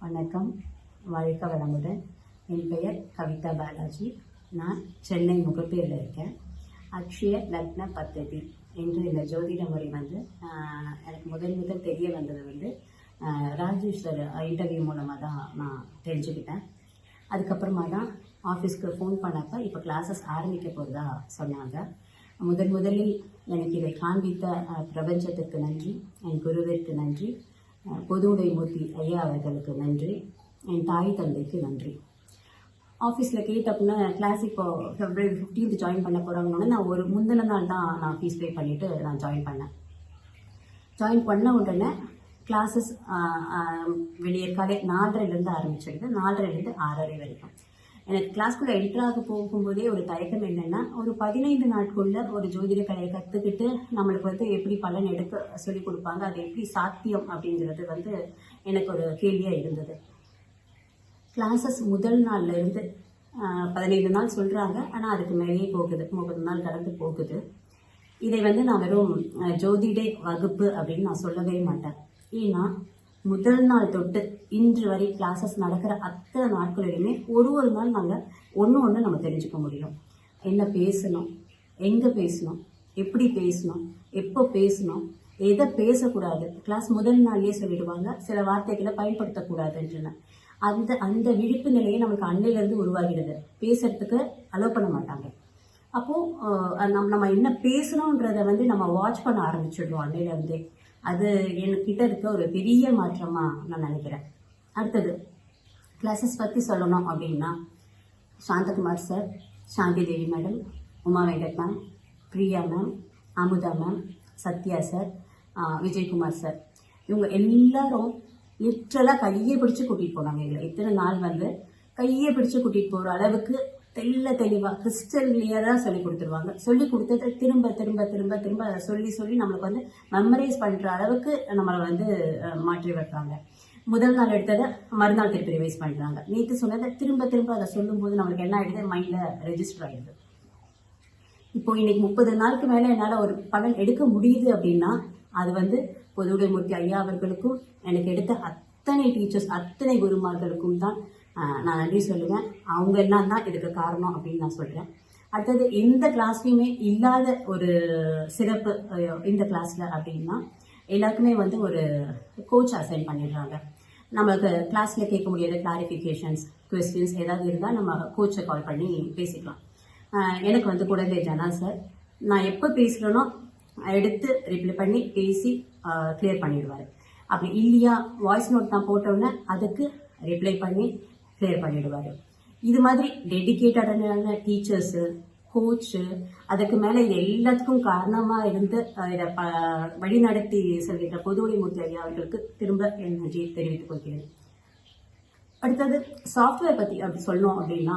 வணக்கம். வாழ்க வளமுடன். என் பெயர் கவிதா பாலாஜி. நான் சென்னை முகப்பேரில் இருக்கேன். அக்ஷய லக்ன பத்ததி என்று இந்த ஜோதிட முறை வந்து எனக்கு முதல் முதல் தெரிய வந்தது வந்து ஆஹ், ராஜேஷ் சார் இன்டர்வியூ மூலமாக தான் நான் தெரிஞ்சுக்கிட்டேன். அதுக்கப்புறமா தான் ஆஃபீஸ்க்கு ஃபோன் பண்ணப்போ இப்போ கிளாஸஸ் ஆரம்பிக்க போகிறதா சொன்னாங்க. முதன் முதலில் எனக்கு இதை காண்பித்த பிரபஞ்சத்துக்கு நன்றி. என் குருவிற்கு நன்றி. பொது உடைமூர்த்தி ஐயா அவர்களுக்கு நன்றி. என் தாய் தந்தைக்கு நன்றி. ஆஃபீஸில் கேட்டப்பன்னா கிளாஸ் இப்போ ஃபெப்ரவரி ஃபிஃப்டீன்த் ஜாயின் பண்ண போகிறாங்கன்னு நான் ஒரு முந்தின நாள் தான் நான் ஃபீஸ் பே பண்ணிவிட்டு நான் ஜாயின் பண்ணேன். ஜாயின் பண்ண உடனே கிளாஸஸ் வெளியே காலை நாலரைலேருந்து ஆரம்பிச்சிடுது நாலரைலேருந்து ஆறரை வரைக்கும். எனக்கு கிளாஸ்க்குள்ளே என்ட்ராக போகும்போதே ஒரு தயக்கம் என்னென்னா ஒரு பதினைந்து நாட்குள்ள ஒரு ஜோதிட கலையை கற்றுக்கிட்டு நம்மளுக்கு வந்து எப்படி பலன் எடுக்க சொல்லி கொடுப்பாங்க அது எப்படி சாத்தியம் அப்படிங்கிறது வந்து எனக்கு ஒரு கேள்வியாக இருந்தது. கிளாஸஸ் முதல் நாள்ல இருந்து பதினைந்து நாள் சொல்கிறாங்க ஆனால் அதுக்கு மேலேயே போகுது முப்பது நாள் கடந்து போகுது. இதை வந்து நான் வெறும் ஜோதிட வகுப்பு அப்படின்னு நான் சொல்லவே மாட்டேன். ஏன்னா முதல் நாள் தொட்டு இன்று வரை கிளாஸஸ் நடக்கிற அத்தனை நாட்களிலுமே ஒரு ஒரு நாள் நாங்கள் ஒன்று ஒன்று நம்ம தெரிஞ்சுக்க முடியும். என்ன பேசணும்? எங்கே பேசணும்? எப்படி பேசணும்? எப்போ பேசணும்? எதை பேசக்கூடாது? கிளாஸ் முதல் நாள்லேயே சொல்லிடுவாங்க. சில வார்த்தைகளை பயன்படுத்தக்கூடாதுன்றன. அந்த அந்த விழிப்பு நிலையை நமக்கு அன்னையிலேருந்து உருவாகிறது. பேசுறதுக்கு அலோவ் பண்ண மாட்டாங்க. அப்போது நம்ம நம்ம என்ன பேசணுன்றதை வந்து நம்ம வாட்ச் பண்ண ஆரம்பிச்சிடுவோம் அன்னையிலேருந்தே. அது என்கிட்ட இருக்க ஒரு பெரிய மாற்றமாக நான் நினைக்கிறேன். அடுத்தது கிளாஸஸ் பற்றி சொல்லணும் அப்படின்னா Santhakumar sir Santhi Devi madam Uma Venkat ma'am Priya ma'am Amudha ma'am Sathya sir Vijayakumar sir இவங்க எல்லாரும் லிட்ரலாக கையை பிடிச்சி கூட்டிகிட்டு போனாங்க. எங்களை இத்தனை நாள் வந்து கையை பிடிச்சி கூட்டிகிட்டு போகிற அளவுக்கு தெள்ள தெளிவாக கிறிஸ்டல் கிளியராக சொல்லி கொடுத்துருவாங்க. சொல்லி கொடுத்ததை திரும்ப திரும்ப திரும்ப திரும்ப அதை சொல்லி சொல்லி நம்மளுக்கு வந்து மெமரைஸ் பண்ணுற அளவுக்கு நம்மளை வந்து மாற்றி வைப்பாங்க. முதல் நாள் எடுத்ததை மறுநாள் திருப்பி ரிவைஸ் பண்ணுறாங்க நேற்று சொன்னதை திரும்ப திரும்ப அதை சொல்லும்போது நம்மளுக்கு என்ன ஆகிடுது மைண்டில் ரெஜிஸ்டர் ஆகிடுது இப்போ இன்னைக்கு முப்பது நாளுக்கு மேலே என்னால் ஒரு பலன் எடுக்க முடியுது அப்படின்னா அது வந்து பொதுவுடைமூர்த்தி ஐயா அவர்களுக்கும் எனக்கு எடுத்த அத்தனை டீச்சர்ஸ் அத்தனை குருமார்களுக்கும் தான் நான் நன்றி சொல்லுவேன். அவங்க எல்லாம் தான் இதுக்கு காரணம் அப்படின்னு நான் சொல்கிறேன் அடுத்தது எந்த கிளாஸ்லையுமே இல்லாத ஒரு சிறப்பு இந்த கிளாஸில் அப்படின்னா எல்லாருக்குமே வந்து ஒரு கோச் அசைன் பண்ணிடுறாங்க. நம்மளுக்கு கிளாஸில் கேட்க முடியாத கிளாரிஃபிகேஷன்ஸ் கொஸ்டின்ஸ் ஏதாவது இருந்தால் நம்ம கோச்சை கால் பண்ணி பேசிக்கலாம். எனக்கு வந்து குழந்தை ஜனா சார் நான் எப்போ பேசுகிறேனோ எடுத்து ரிப்ளை பண்ணி பேசி கிளியர் பண்ணிடுவார். அப்படி இல்லையா வாய்ஸ் நோட் நான் போட்டோன்னே அதுக்கு ரிப்ளை பண்ணி கிளியர் பண்ணிடுவார். இது மாதிரி டெடிக்கேட்டடான டீச்சர்ஸு கோச்சு அதுக்கு மேலே எல்லாத்துக்கும் காரணமாக இருந்து இதை ப வழிநடத்தி செல்கின்ற பொதுவழிமூர்த்தி ஐயா அவர்களுக்கு திரும்ப என் நன்றியை தெரிவித்துக் கொள்கிறேன். அடுத்தது சாஃப்ட்வேர் பற்றி அப்படி சொல்லணும் அப்படின்னா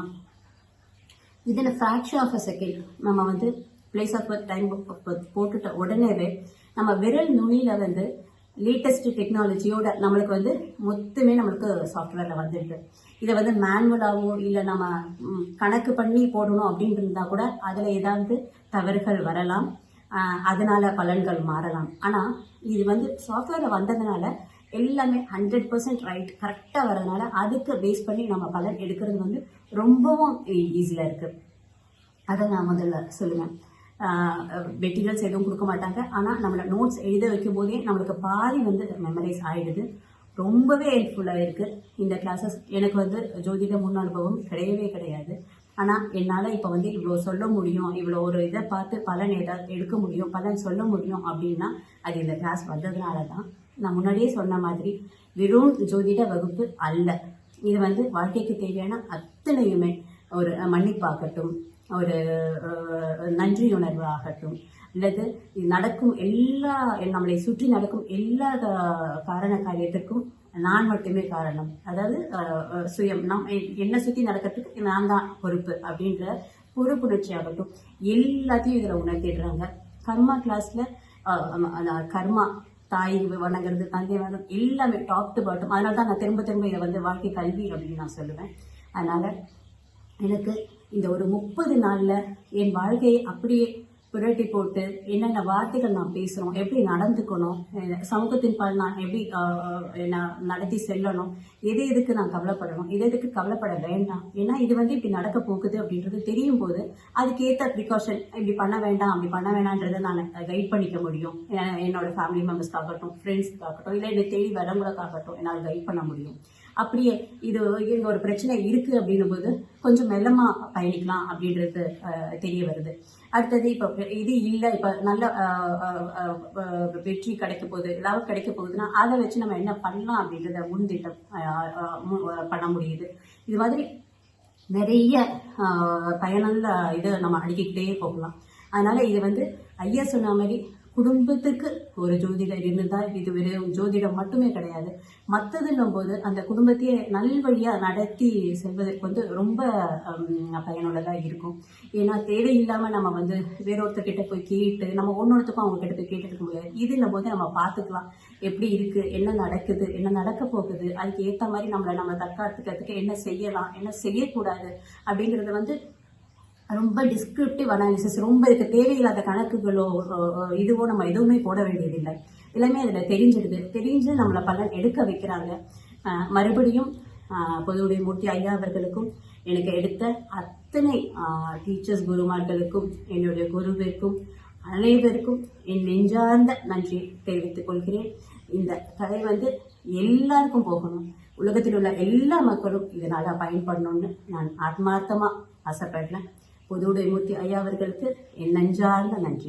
இதில் ஃப்ராக்ஷன் ஆஃப் அ செகண்ட் நம்ம வந்து place of birth time of birth போட்டுட்ட உடனேவே நம்ம விரல் நுனியில் வந்து லேட்டஸ்ட் டெக்னாலஜியோட நம்மளுக்கு வந்து மொத்தமே நம்மளுக்கு சாஃப்ட்வேரில் வந்துருக்கு. இதை வந்து மேனுவலாகவோ இல்லை நம்ம கணக்கு பண்ணி போடணும் அப்படின்னு இருந்தால் கூட அதில் ஏதாவது தவறுகள் வரலாம். அதனால் பலன்கள் மாறலாம். ஆனால் இது வந்து சாஃப்ட்வேரில் வந்ததுனால எல்லாமே ஹண்ட்ரட் பர்சன்ட் ரைட் கரெக்டாக வரதுனால அதுக்கு பேஸ் பண்ணி நம்ம பலன் எடுக்கிறது வந்து ரொம்பவும் e-, ஈஸியாக இருக்குது அதை நான் முதல்ல சொல்லுவேன். மெட்டீரியல்ஸ் எதுவும் கொடுக்க மாட்டாங்க. ஆனால் நம்மளை நோட்ஸ் எழுத வைக்கும் போதே நம்மளுக்கு பாதி வந்து மெமரைஸ் ஆகிடுது ரொம்பவே ஹெல்ப்ஃபுல்லாக இருக்குது இந்த கிளாஸஸ் எனக்கு வந்து ஜோதிட முன் அனுபவம் கிடையவே கிடையாது. ஆனால் என்னால் இப்போ வந்து இவ்வளோ சொல்ல முடியும் இவ்வளோ ஒரு இதை பார்த்து பலன் ஏதாவது எடுக்க முடியும் பலன் சொல்ல முடியும் அப்படின்னா அது இந்த கிளாஸ் வந்ததுனால தான் நான் முன்னாடியே சொன்ன மாதிரி வெறும் ஜோதிட வகுப்பு அல்ல. இது வந்து வாழ்க்கைக்கு தேவையான அத்தனையுமே. ஒரு மன்னிப்பாகட்டும் ஒரு நன்றி உணர்வு ஆகட்டும் அல்லது இது நடக்கும் எல்லா நம்மளை சுற்றி நடக்கும் எல்லா காரண காரியத்திற்கும் நான் மட்டுமே காரணம். அதாவது சுயம். நம் என்னை சுற்றி நடக்கிறதுக்கு நான் தான் பொறுப்பு அப்படின்ற பொறுப்புணர்ச்சி ஆகட்டும். எல்லாத்தையும் இதில் உணர்த்திடுறாங்க. கர்மா கிளாஸில் கர்மா தாய் வணங்குறது தந்தை வணங்குறது எல்லாமே டாப் டு பாட்டம் அதனால தான் நான் திரும்ப திரும்ப இதை வந்து வாழ்க்கை கல்வி அப்படின்னு நான் சொல்லுவேன். அதனால் எனக்கு இந்த ஒரு முப்பது நாளில் என் வாழ்க்கையை அப்படியே புரட்டி போட்டு என்னென்ன வார்த்தைகள் நான் பேசுகிறோம் எப்படி நடந்துக்கணும் சமூகத்தின் பால் நான் எப்படி என்ன நான் நடத்தி செல்லணும் எது எதுக்கு நான் கவலைப்படணும் எது எதுக்கு கவலைப்பட வேண்டாம் ஏன்னா இது வந்து இப்படி நடக்க போகுது அப்படின்றது தெரியும் போது அதுக்கேற்ற ப்ரிகாஷன் இப்படி பண்ண வேண்டாம் அப்படி பண்ண வேணான்றதை நான் கைட் பண்ணிக்க முடியும். என்னோட ஃபேமிலி மெம்பர்ஸ்க்காகட்டும் ஃப்ரெண்ட்ஸ்க்காகட்டும் இல்லை என்னை தேடி வரவங்களுக்காகட்டும் என்னால் கைட் பண்ண முடியும். அப்படியே இது இங்க ஒரு பிரச்சனை இருக்குது அப்படின்னும் போது கொஞ்சம் மெல்லமாக பயணிக்கலாம் அப்படின்றது தெரிய வருது. அடுத்தது இப்போ இது இல்லை இப்போ நல்ல வெற்றி கிடைக்க போகுது லாபம் கிடைக்க போகுதுன்னா அதை வச்சு நம்ம என்ன பண்ணலாம் அப்படின்றத முன்திட்டம் பண்ண முடியுது. இது மாதிரி நிறைய பயனுள்ள இது நம்ம அடிக்கிட்டே போகலாம். அதனால் இது வந்து ஐயா சொன்ன மாதிரி குடும்பத்துக்கு ஒரு ஜோதிடர் இருந்தால் இது வெறும் ஜோதிடம் மட்டுமே கிடையாது. மற்றதுன்னும் போது அந்த குடும்பத்தையே நல்வழியாக நடத்தி செல்வதற்கு வந்து ரொம்ப பயனுள்ளதாக இருக்கும். ஏன்னா தேவையில்லாமல் நம்ம வந்து வேறொருத்தர்கிட்ட போய் கேட்டு நம்ம ஒன்னொருத்துக்கும் அவங்க கிட்ட போய் கேட்டுருக்க முடியாது இதுன்னும் போது நம்ம பார்த்துக்கலாம் எப்படி இருக்குது என்ன நடக்குது என்ன நடக்க போகுது அதுக்கு ஏற்ற மாதிரி நம்மளை நம்ம தற்காத்துக்கிறதுக்கு என்ன செய்யலாம் என்ன செய்யக்கூடாது அப்படிங்கிறத வந்து ரொம்ப டிஸ்கிரிப்டிவ் அனாலிசிஸ் ரொம்ப இதுக்கு தேவையில்லாத கணக்குகளோ இதுவோ நம்ம எதுவுமே போட வேண்டியதில்லை. எல்லாமே அதில் தெரிஞ்சிடுது. தெரிஞ்சு நம்மளை பலன் எடுக்க வைக்கிறாங்க. மறுபடியும் பொதுவுடைய மூர்த்தி ஐயா அவர்களுக்கும் எனக்கு எடுத்த அத்தனை டீச்சர்ஸ் குருமார்களுக்கும் என்னுடைய குருவிற்கும் அனைவருக்கும் என் நெஞ்சார்ந்த நன்றி தெரிவித்துக் கொள்கிறேன். இந்த கதை வந்து எல்லாருக்கும் போகணும். உலகத்தில் உள்ள எல்லா மக்களும் இதனால் பயன்படணும்னு நான் ஆத்மார்த்தமாக ஆசைப்படுறேன். பொதுவுடைய மூர்த்தி ஐயா அவர்களுக்கு என் நெஞ்சார்ந்த நன்றி.